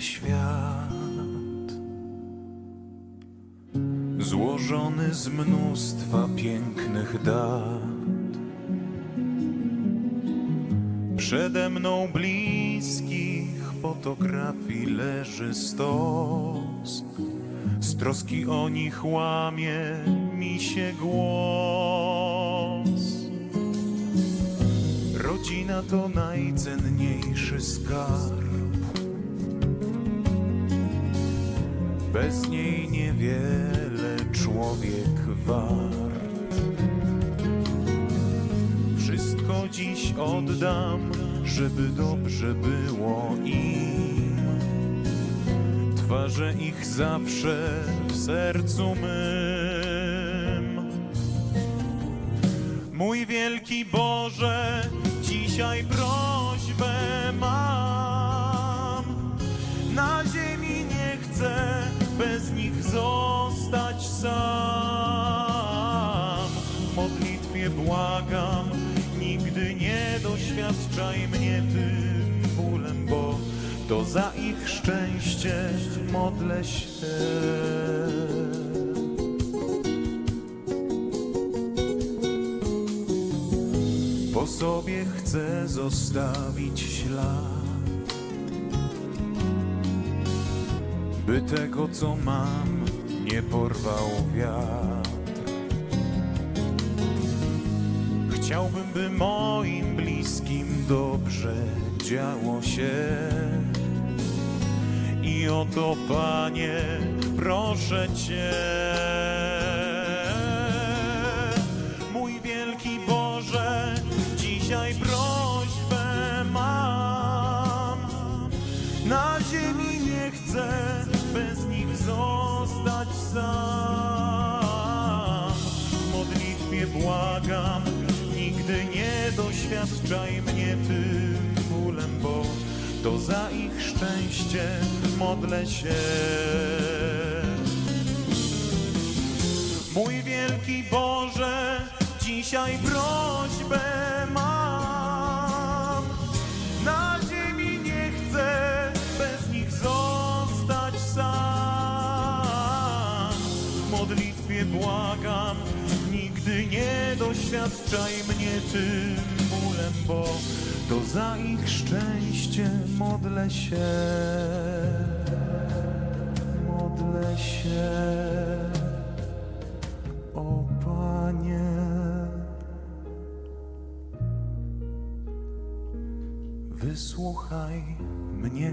świat. Złożony z mnóstwa pięknych dat. Przede mną bliskich fotografii leży stos. Z troski o nich łamie mi się głos. Rodzina to najcenniejszy skarb. Bez niej niewiele człowiek wart. Wszystko dziś oddam, żeby dobrze było im. Twarze ich zawsze w sercu mym. Mój wielki Boże, dzisiaj prośbę nich zostać sam. W modlitwie błagam, nigdy nie doświadczaj mnie tym bólem, bo to za ich szczęście modlę się. Po sobie chcę zostawić ślad, by tego, co mam, nie porwał wiatr. Chciałbym, by moim bliskim dobrze działo się. I o to, Panie, proszę Cię. Mój wielki Boże, dzisiaj prośbę mam. Na ziemi nie chcę bez nich zostać sam. W modlitwie błagam, nigdy nie doświadczaj mnie tym bólem, bo to za ich szczęście modlę się. Mój wielki Boże, dzisiaj prośbę modlitwie błagam, nigdy nie doświadczaj mnie tym bólem, bo to za ich szczęście modlę się. Modlę się. O Panie, wysłuchaj mnie.